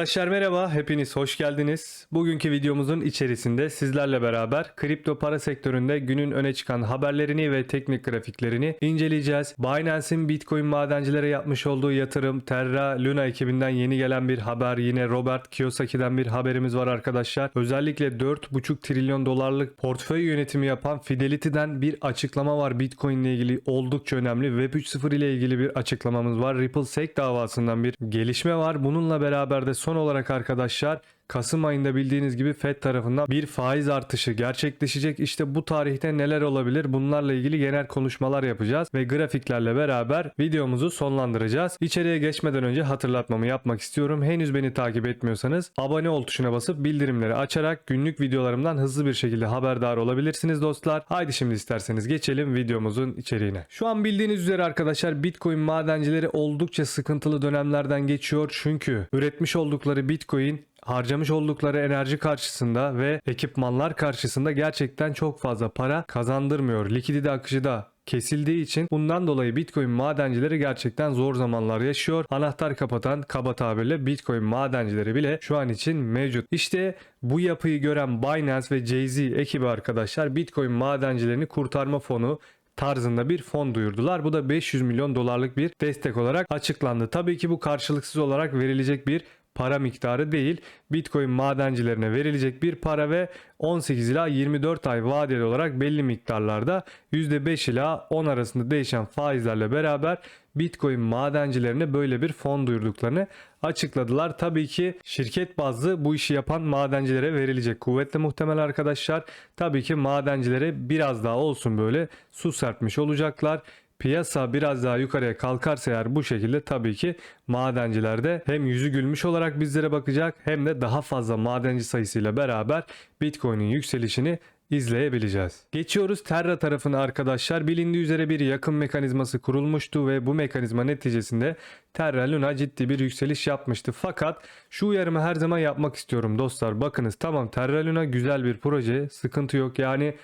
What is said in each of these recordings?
Arkadaşlar merhaba, hepiniz hoş geldiniz. Bugünkü videomuzun içerisinde sizlerle beraber kripto para sektöründe günün öne çıkan haberlerini ve teknik grafiklerini inceleyeceğiz. Binance'in Bitcoin madencilere yapmış olduğu yatırım, Terra Luna ekibinden yeni gelen bir haber, yine Robert Kiyosaki'den bir haberimiz var arkadaşlar. Özellikle 4,5 trilyon dolarlık portföy yönetimi yapan Fidelity'den bir açıklama var Bitcoin ile ilgili oldukça önemli. Web 3.0 ile ilgili bir açıklamamız var. Ripple SEC davasından bir gelişme var. Bununla beraber de son olarak arkadaşlar Kasım ayında bildiğiniz gibi Fed tarafından bir faiz artışı gerçekleşecek. İşte bu tarihte neler olabilir? Bunlarla ilgili genel konuşmalar yapacağız ve grafiklerle beraber videomuzu sonlandıracağız. İçeriye geçmeden önce hatırlatmamı yapmak istiyorum. Henüz beni takip etmiyorsanız abone ol tuşuna basıp bildirimleri açarak günlük videolarımdan hızlı bir şekilde haberdar olabilirsiniz dostlar. Haydi şimdi isterseniz geçelim videomuzun içeriğine. Şu an bildiğiniz üzere arkadaşlar Bitcoin madencileri oldukça sıkıntılı dönemlerden geçiyor. Çünkü üretmiş oldukları Bitcoin harcamış oldukları enerji karşısında ve ekipmanlar karşısında gerçekten çok fazla para kazandırmıyor. Likidite akışı da kesildiği için bundan dolayı Bitcoin madencileri gerçekten zor zamanlar yaşıyor. Anahtar kapatan kaba tabirle Bitcoin madencileri bile şu an için mevcut. İşte bu yapıyı gören Binance ve Jay-Z ekibi arkadaşlar Bitcoin madencilerini kurtarma fonu tarzında bir fon duyurdular. Bu da 500 milyon dolarlık bir destek olarak açıklandı. Tabii ki bu karşılıksız olarak verilecek bir para miktarı değil. Bitcoin madencilerine verilecek bir para ve 18 ila 24 ay vadeli olarak belli miktarlarda %5 ila 10 arasında değişen faizlerle beraber Bitcoin madencilerine böyle bir fon duyurduklarını açıkladılar. Tabii ki şirket bazlı bu işi yapan madencilere verilecek kuvvetle muhtemel arkadaşlar. Tabii ki madencilere biraz daha olsun böyle su serpmiş olacaklar piyasa biraz daha yukarıya kalkarsa eğer bu şekilde tabii ki madenciler de hem yüzü gülmüş olarak bizlere bakacak hem de daha fazla madenci sayısıyla beraber Bitcoin'in yükselişini izleyebileceğiz. Geçiyoruz Terra tarafına arkadaşlar. Bilindiği üzere bir yakın mekanizması kurulmuştu ve bu mekanizma neticesinde Terra Luna ciddi bir yükseliş yapmıştı. Fakat şu uyarımı her zaman yapmak istiyorum dostlar. Bakınız tamam Terra Luna güzel bir proje. Sıkıntı yok. Yani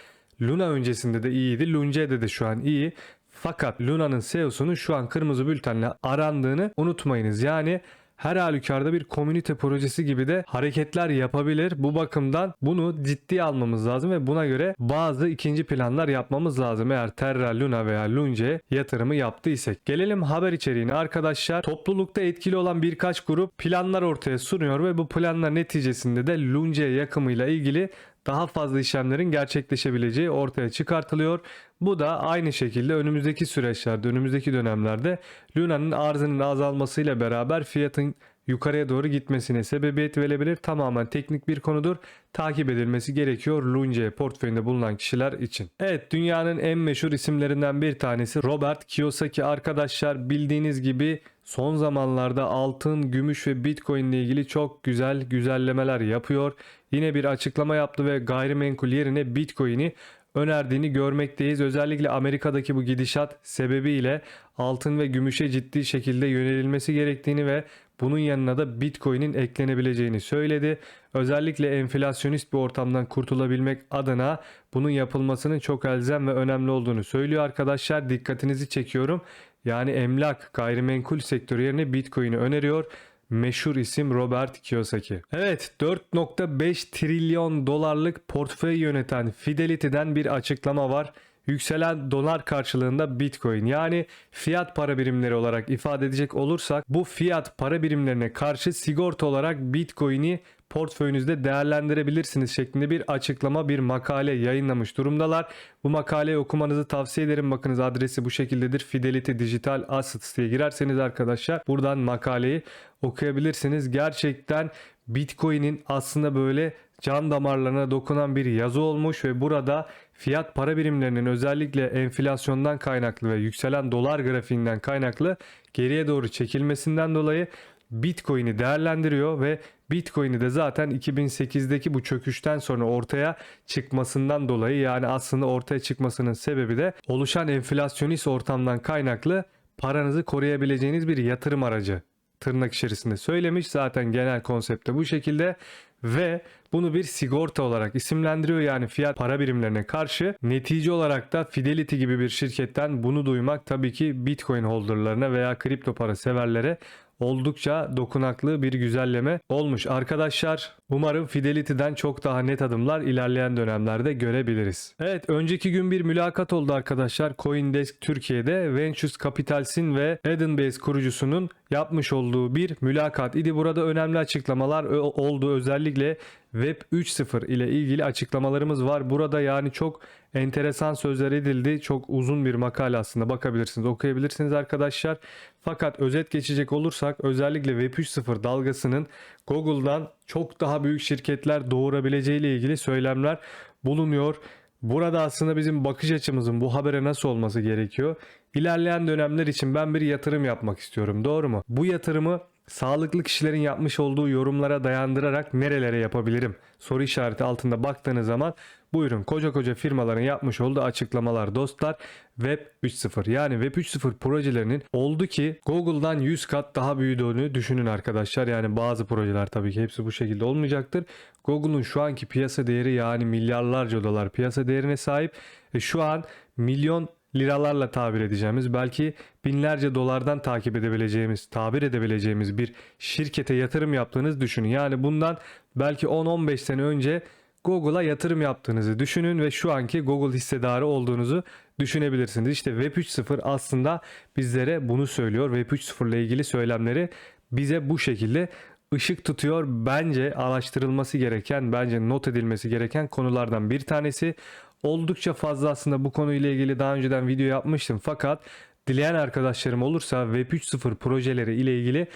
Luna öncesinde de iyiydi. Lunce'de de şu an iyi. Fakat Luna'nın CEO'sunun şu an kırmızı bültenle arandığını unutmayınız. Yani her halükarda bir komünite projesi gibi de hareketler yapabilir. Bu bakımdan bunu ciddiye almamız lazım ve buna göre bazı ikinci planlar yapmamız lazım. Eğer Terra Luna veya Lunge yatırımı yaptıysak. Gelelim haber içeriğine arkadaşlar. Toplulukta etkili olan birkaç grup planlar ortaya sunuyor ve bu planlar neticesinde de Lunge yakımıyla ilgili daha fazla işlemlerin gerçekleşebileceği ortaya çıkartılıyor. Bu da aynı şekilde önümüzdeki süreçlerde, önümüzdeki dönemlerde Luna'nın arzının azalmasıyla beraber fiyatın yukarıya doğru gitmesine sebebiyet verebilir. Tamamen teknik bir konudur. Takip edilmesi gerekiyor Lunge portföyünde bulunan kişiler için. Evet dünyanın en meşhur isimlerinden bir tanesi Robert Kiyosaki arkadaşlar bildiğiniz gibi son zamanlarda altın, gümüş ve bitcoin ile ilgili çok güzel güzellemeler yapıyor. Yine bir açıklama yaptı ve gayrimenkul yerine bitcoin'i önerdiğini görmekteyiz. Özellikle Amerika'daki bu gidişat sebebiyle altın ve gümüşe ciddi şekilde yönelilmesi gerektiğini ve bunun yanına da Bitcoin'in eklenebileceğini söyledi. Özellikle enflasyonist bir ortamdan kurtulabilmek adına bunun yapılmasının çok elzem ve önemli olduğunu söylüyor arkadaşlar. Dikkatinizi çekiyorum. Yani emlak, gayrimenkul sektörü yerine Bitcoin'i öneriyor meşhur isim Robert Kiyosaki. Evet 4.5 trilyon dolarlık portföy yöneten Fidelity'den bir açıklama var. Yükselen dolar karşılığında Bitcoin yani fiyat para birimleri olarak ifade edecek olursak bu fiyat para birimlerine karşı sigorta olarak Bitcoin'i portföyünüzde değerlendirebilirsiniz şeklinde bir açıklama bir makale yayınlamış durumdalar. Bu makaleyi okumanızı tavsiye ederim. Bakınız adresi bu şekildedir. Fidelity Digital Assets diye girerseniz arkadaşlar buradan makaleyi okuyabilirsiniz. Gerçekten Bitcoin'in aslında böyle can damarlarına dokunan bir yazı olmuş ve burada fiyat para birimlerinin özellikle enflasyondan kaynaklı ve yükselen dolar grafiğinden kaynaklı geriye doğru çekilmesinden dolayı Bitcoin'i değerlendiriyor ve Bitcoin'i de zaten 2008'deki bu çöküşten sonra ortaya çıkmasından dolayı yani aslında ortaya çıkmasının sebebi de oluşan enflasyonist ortamdan kaynaklı paranızı koruyabileceğiniz bir yatırım aracı tırnak içerisinde söylemiş. Zaten genel konsepte bu şekilde ve bunu bir sigorta olarak isimlendiriyor yani fiyat para birimlerine karşı. Netice olarak da Fidelity gibi bir şirketten bunu duymak tabii ki Bitcoin holderlarına veya kripto para severlere oldukça dokunaklı bir güzelleme olmuş. Arkadaşlar umarım Fidelity'den çok daha net adımlar ilerleyen dönemlerde görebiliriz. Evet önceki gün bir mülakat oldu arkadaşlar. Coindesk Türkiye'de Ventures Capitals'in ve Edenbase kurucusunun yapmış olduğu bir mülakat idi. Burada önemli açıklamalar oldu. Özellikle Web 3.0 ile ilgili açıklamalarımız var. Burada yani çok enteresan sözler edildi. Çok uzun bir makale aslında bakabilirsiniz, okuyabilirsiniz arkadaşlar. Fakat özet geçecek olursak özellikle Web 3.0 dalgasının Google'dan çok daha büyük şirketler doğurabileceği ile ilgili söylemler bulunuyor. Burada aslında bizim bakış açımızın bu habere nasıl olması gerekiyor? İlerleyen dönemler için ben bir yatırım yapmak istiyorum. Doğru mu? Bu yatırımı sağlıklı kişilerin yapmış olduğu yorumlara dayandırarak nerelere yapabilirim? Soru işareti altında baktığınız zaman buyurun koca koca firmaların yapmış olduğu açıklamalar dostlar. Web 3.0 yani Web 3.0 projelerinin oldu ki Google'dan 100 kat daha büyüdüğünü düşünün arkadaşlar. Yani bazı projeler tabii ki hepsi bu şekilde olmayacaktır. Google'un şu anki piyasa değeri yani milyarlarca dolar piyasa değerine sahip. E şu an milyon liralarla tabir edeceğimiz belki binlerce dolardan takip edebileceğimiz, tabir edebileceğimiz bir şirkete yatırım yaptığınız düşünün. Yani bundan belki 10-15 sene önce Google'a yatırım yaptığınızı düşünün ve şu anki Google hissedarı olduğunuzu düşünebilirsiniz. İşte Web 3.0 aslında bizlere bunu söylüyor. Web 3.0 ile ilgili söylemleri bize bu şekilde ışık tutuyor. Bence araştırılması gereken, bence not edilmesi gereken konulardan bir tanesi. Oldukça fazla aslında bu konuyla ilgili daha önceden video yapmıştım. Fakat dileyen arkadaşlarım olursa Web 3.0 projeleri ile ilgili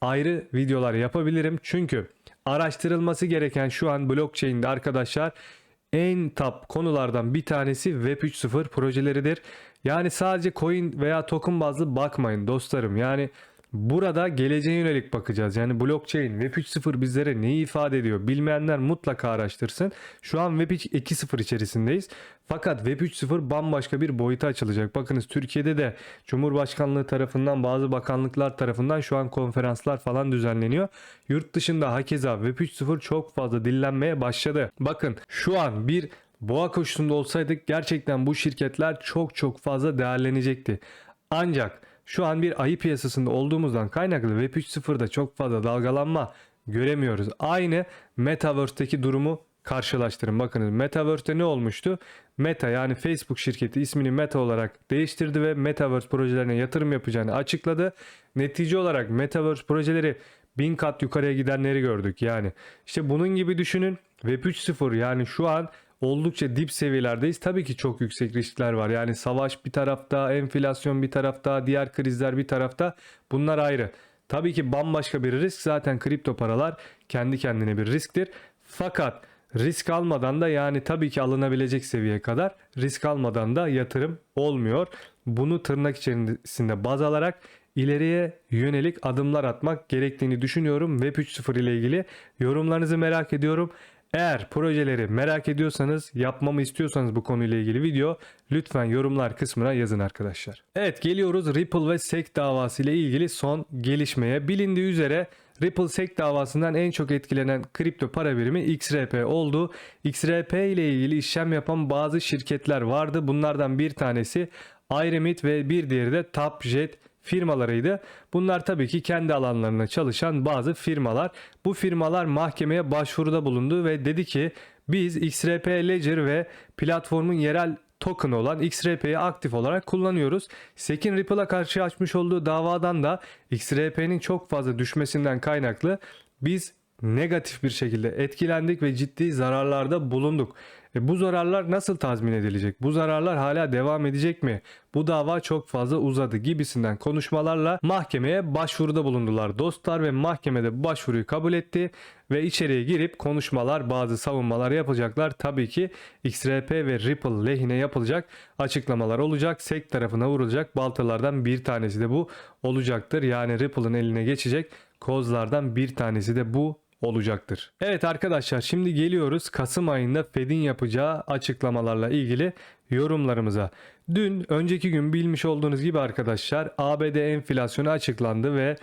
ayrı videolar yapabilirim. Çünkü araştırılması gereken şu an blockchain'de arkadaşlar en top konulardan bir tanesi Web 3.0 projeleridir. Yani sadece coin veya token bazlı bakmayın dostlarım. Yani burada geleceğe yönelik bakacağız. Yani blockchain Web 3.0 bizlere neyi ifade ediyor? Bilmeyenler mutlaka araştırsın. Şu an Web 2.0 içerisindeyiz. Fakat Web 3.0 bambaşka bir boyuta açılacak. Bakınız Türkiye'de de Cumhurbaşkanlığı tarafından bazı bakanlıklar tarafından şu an konferanslar falan düzenleniyor. Yurt dışında hakeza Web 3.0 çok fazla dillenmeye başladı. Bakın şu an bir boğa koşusunda olsaydık gerçekten bu şirketler çok çok fazla değerlenecekti. Ancak şu an bir ayı piyasasında olduğumuzdan kaynaklı Web 3.0'da çok fazla dalgalanma göremiyoruz. Aynı Metaverse'teki durumu karşılaştırın. Bakınız Metaverse'te ne olmuştu? Meta yani Facebook şirketi ismini Meta olarak değiştirdi ve Metaverse projelerine yatırım yapacağını açıkladı. Netice olarak Metaverse projeleri bin kat yukarıya gidenleri gördük. Yani işte bunun gibi düşünün. Web 3.0 yani şu an oldukça dip seviyelerdeyiz. Tabii ki çok yüksek riskler var. Yani savaş bir tarafta, enflasyon bir tarafta, diğer krizler bir tarafta. Bunlar ayrı. Tabii ki bambaşka bir risk. Zaten kripto paralar kendi kendine bir risktir. Fakat risk almadan da yani tabii ki alınabilecek seviyeye kadar risk almadan da yatırım olmuyor. Bunu tırnak içerisinde baz alarak ileriye yönelik adımlar atmak gerektiğini düşünüyorum. Web 3.0 ile ilgili yorumlarınızı merak ediyorum. Eğer projeleri merak ediyorsanız, yapmamı istiyorsanız bu konuyla ilgili video lütfen yorumlar kısmına yazın arkadaşlar. Evet geliyoruz Ripple ve SEC davası ile ilgili son gelişmeye. Bilindiği üzere Ripple SEC davasından en çok etkilenen kripto para birimi XRP oldu. XRP ile ilgili işlem yapan bazı şirketler vardı. Bunlardan bir tanesi Iremit ve bir diğeri de Tapjet firmalarıydı. Bunlar tabii ki kendi alanlarında çalışan bazı firmalar. Bu firmalar mahkemeye başvuruda bulundu ve dedi ki biz XRP Ledger ve platformun yerel token olan XRP'yi aktif olarak kullanıyoruz. SEC'in Ripple'a karşı açmış olduğu davadan da XRP'nin çok fazla düşmesinden kaynaklı biz negatif bir şekilde etkilendik ve ciddi zararlarda bulunduk. E bu zararlar nasıl tazmin edilecek? Bu zararlar hala devam edecek mi? Bu dava çok fazla uzadı gibisinden konuşmalarla mahkemeye başvuruda bulundular dostlar ve mahkemede başvuruyu kabul etti ve içeriye girip konuşmalar bazı savunmalar yapacaklar. Tabii ki XRP ve Ripple lehine yapılacak açıklamalar olacak. SEC tarafına vurulacak baltalardan bir tanesi de bu olacaktır. Yani Ripple'ın eline geçecek kozlardan bir tanesi de bu olacaktır. Evet arkadaşlar şimdi geliyoruz Kasım ayında Fed'in yapacağı açıklamalarla ilgili yorumlarımıza. Dün önceki gün bilmiş olduğunuz gibi arkadaşlar ABD enflasyonu açıklandı ve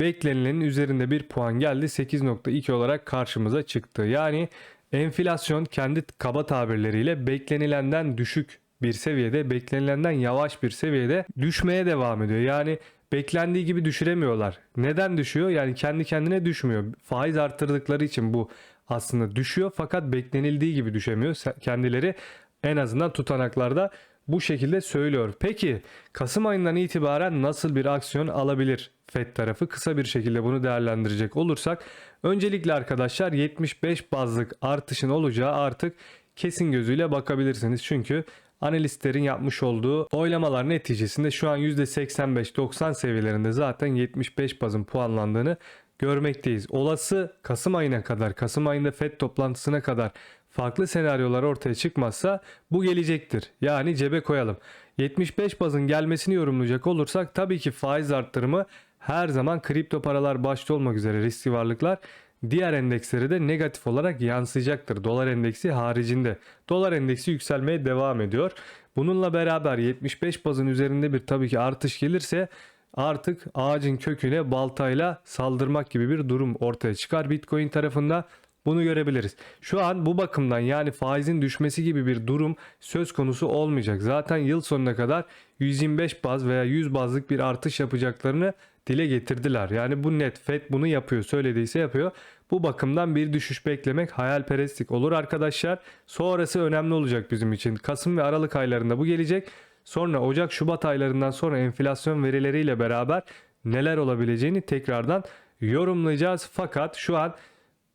beklenilenin üzerinde bir puan geldi 8.2 olarak karşımıza çıktı. Yani enflasyon kendi kaba tabirleriyle beklenilenden düşük bir seviyede, beklenilenden yavaş bir seviyede düşmeye devam ediyor. Yani beklendiği gibi düşüremiyorlar. Neden düşüyor? Yani kendi kendine düşmüyor. Faiz arttırdıkları için bu aslında düşüyor fakat beklenildiği gibi düşemiyor. Kendileri en azından tutanaklarda bu şekilde söylüyor. Peki Kasım ayından itibaren nasıl bir aksiyon alabilir FED tarafı? Kısa bir şekilde bunu değerlendirecek olursak öncelikle arkadaşlar 75 bazlık artışın olacağı artık kesin gözüyle bakabilirsiniz. Çünkü analistlerin yapmış olduğu oylamalar neticesinde şu an %85-90 seviyelerinde zaten 75 bazın puanlandığını görmekteyiz. Olası Kasım ayına kadar, Kasım ayında FED toplantısına kadar farklı senaryolar ortaya çıkmazsa bu gelecektir. Yani cebe koyalım. 75 bazın gelmesini yorumlayacak olursak tabii ki faiz arttırımı her zaman kripto paralar başta olmak üzere riskli varlıklar diğer endeksleri de negatif olarak yansıyacaktır. Dolar endeksi haricinde. Dolar endeksi yükselmeye devam ediyor. Bununla beraber 75 bazın üzerinde bir tabii ki artış gelirse artık ağacın köküne baltayla saldırmak gibi bir durum ortaya çıkar Bitcoin tarafında. Bunu görebiliriz. Şu an bu bakımdan yani faizin düşmesi gibi bir durum söz konusu olmayacak. Zaten yıl sonuna kadar 125 baz veya 100 bazlık bir artış yapacaklarını dile getirdiler. Yani bu net FED bunu yapıyor. Söylediyse yapıyor. Bu bakımdan bir düşüş beklemek hayalperestlik olur arkadaşlar. Sonrası önemli olacak bizim için. Kasım ve Aralık aylarında bu gelecek. Sonra Ocak Şubat aylarından sonra enflasyon verileriyle beraber neler olabileceğini tekrardan yorumlayacağız. Fakat şu an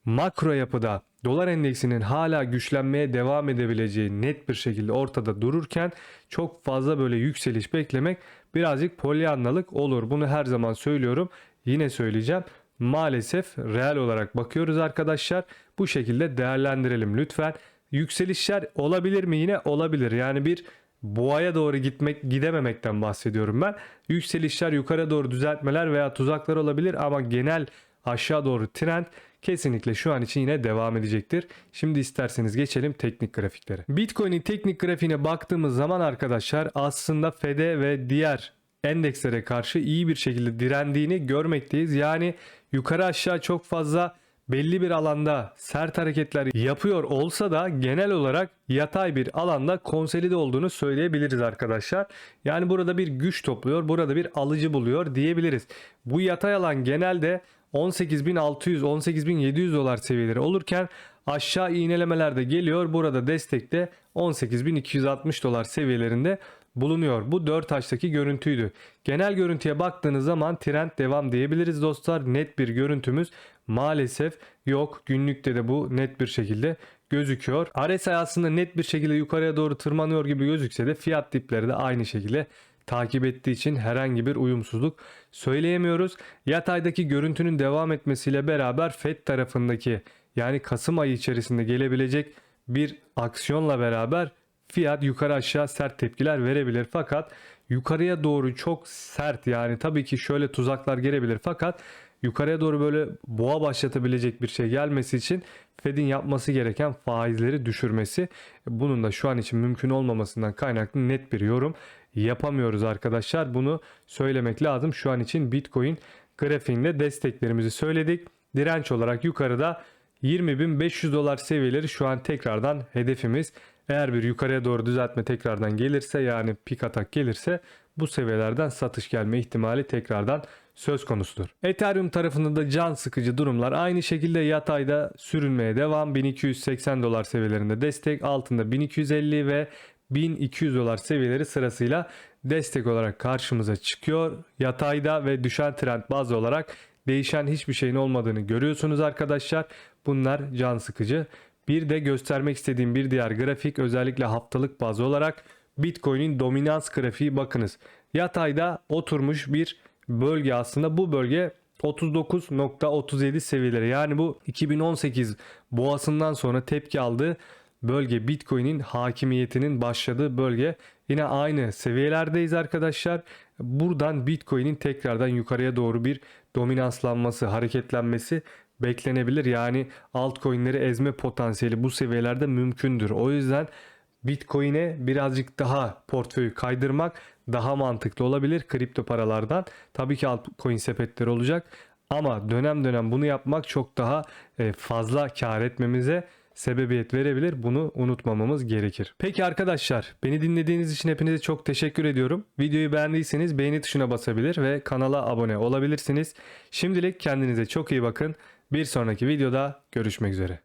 makro yapıda dolar endeksinin hala güçlenmeye devam edebileceği net bir şekilde ortada dururken çok fazla böyle yükseliş beklemek birazcık polyanlalık olur. Bunu her zaman söylüyorum. Yine söyleyeceğim. Maalesef reel olarak bakıyoruz arkadaşlar. Bu şekilde değerlendirelim lütfen. Yükselişler olabilir mi yine? Olabilir. Yani bir boğaya doğru gitmek gidememekten bahsediyorum ben. Yükselişler yukarı doğru düzeltmeler veya tuzaklar olabilir ama genel aşağı doğru trend kesinlikle şu an için yine devam edecektir. Şimdi isterseniz geçelim teknik grafiklere. Bitcoin'in teknik grafiğine baktığımız zaman arkadaşlar aslında FED'e ve diğer endekslere karşı iyi bir şekilde direndiğini görmekteyiz. Yani yukarı aşağı çok fazla belli bir alanda sert hareketler yapıyor olsa da genel olarak yatay bir alanda konsolide olduğunu söyleyebiliriz arkadaşlar. Yani burada bir güç topluyor, burada bir alıcı buluyor diyebiliriz. Bu yatay alan genelde 18.600 18.700 dolar seviyeleri olurken aşağı iğnelemelerde geliyor. Burada destekte 18.260 dolar seviyelerinde bulunuyor. Bu 4 taştaki görüntüydü. Genel görüntüye baktığınız zaman trend devam diyebiliriz dostlar. Net bir görüntümüz maalesef yok. Günlükte de bu net bir şekilde gözüküyor. RSI aslında net bir şekilde yukarıya doğru tırmanıyor gibi gözükse de fiyat dipleri de aynı şekilde takip ettiği için herhangi bir uyumsuzluk söyleyemiyoruz. Yataydaki görüntünün devam etmesiyle beraber FED tarafındaki yani Kasım ayı içerisinde gelebilecek bir aksiyonla beraber fiyat yukarı aşağı sert tepkiler verebilir. Fakat yukarıya doğru çok sert yani tabii ki şöyle tuzaklar gelebilir fakat yukarıya doğru böyle boğa başlatabilecek bir şey gelmesi için Fed'in yapması gereken faizleri düşürmesi. Bunun da şu an için mümkün olmamasından kaynaklı net bir yorum yapamıyoruz arkadaşlar. Bunu söylemek lazım. Şu an için Bitcoin grafiğinde desteklerimizi söyledik. Direnç olarak yukarıda 20.500 dolar seviyeleri şu an tekrardan hedefimiz. Eğer bir yukarıya doğru düzeltme tekrardan gelirse yani pik atak gelirse bu seviyelerden satış gelme ihtimali tekrardan söz konusudur. Ethereum tarafında da can sıkıcı durumlar aynı şekilde yatayda sürünmeye devam. 1280 dolar seviyelerinde destek altında 1250 ve 1200 dolar seviyeleri sırasıyla destek olarak karşımıza çıkıyor. Yatayda ve düşen trend bazı olarak değişen hiçbir şeyin olmadığını görüyorsunuz arkadaşlar. Bunlar can sıkıcı. Bir de göstermek istediğim bir diğer grafik özellikle haftalık bazı olarak Bitcoin'in dominans grafiği bakınız. Yatayda oturmuş bir bölge aslında bu bölge 39.37 seviyeleri yani bu 2018 boğasından sonra tepki aldığı bölge Bitcoin'in hakimiyetinin başladığı bölge. Yine aynı seviyelerdeyiz arkadaşlar. Buradan Bitcoin'in tekrardan yukarıya doğru bir dominanslanması, hareketlenmesi beklenebilir. Yani altcoin'leri ezme potansiyeli bu seviyelerde mümkündür. O yüzden Bitcoin'e birazcık daha portföyü kaydırmak daha mantıklı olabilir kripto paralardan. Tabii ki altcoin sepetleri olacak ama dönem dönem bunu yapmak çok daha e, fazla kar etmemize sebebiyet verebilir. Bunu unutmamamız gerekir. Peki arkadaşlar beni dinlediğiniz için hepinize çok teşekkür ediyorum. Videoyu beğendiyseniz beğeni tuşuna basabilir ve kanala abone olabilirsiniz. Şimdilik kendinize çok iyi bakın. Bir sonraki videoda görüşmek üzere.